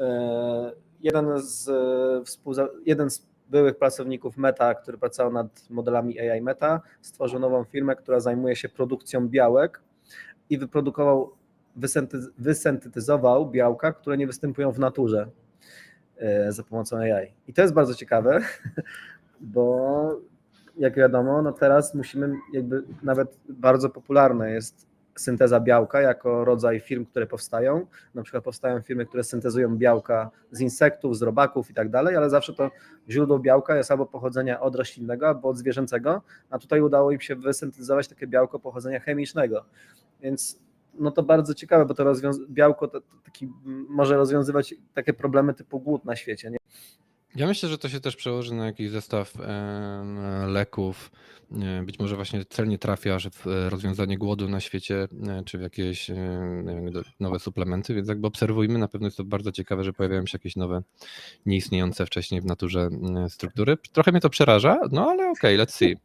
E, Jeden z, e, jeden z byłych pracowników Meta, który pracował nad modelami AI Meta, stworzył nową firmę, która zajmuje się produkcją białek i wyprodukował, wysyntetyzował białka, które nie występują w naturze e, za pomocą AI. I to jest bardzo ciekawe, bo jak wiadomo, no teraz musimy jakby nawet bardzo popularne jest synteza białka jako rodzaj firm, które powstają. Na przykład powstają firmy, które syntezują białka z insektów, z robaków i tak dalej, ale zawsze to źródło białka jest albo pochodzenia od roślinnego, albo od zwierzęcego, a tutaj udało im się wysyntezować takie białko pochodzenia chemicznego. Więc no to bardzo ciekawe, bo to białko to, to taki, może rozwiązywać takie problemy typu głód na świecie. Nie? Ja myślę, że to się też przełoży na jakiś zestaw leków. E, Być może właśnie celnie trafiasz w e, rozwiązanie głodu na świecie, e, czy w jakieś nowe suplementy, więc jakby obserwujmy, na pewno jest to bardzo ciekawe, że pojawiają się jakieś nowe, nieistniejące wcześniej w naturze struktury. Trochę mnie to przeraża, no ale okej, let's see.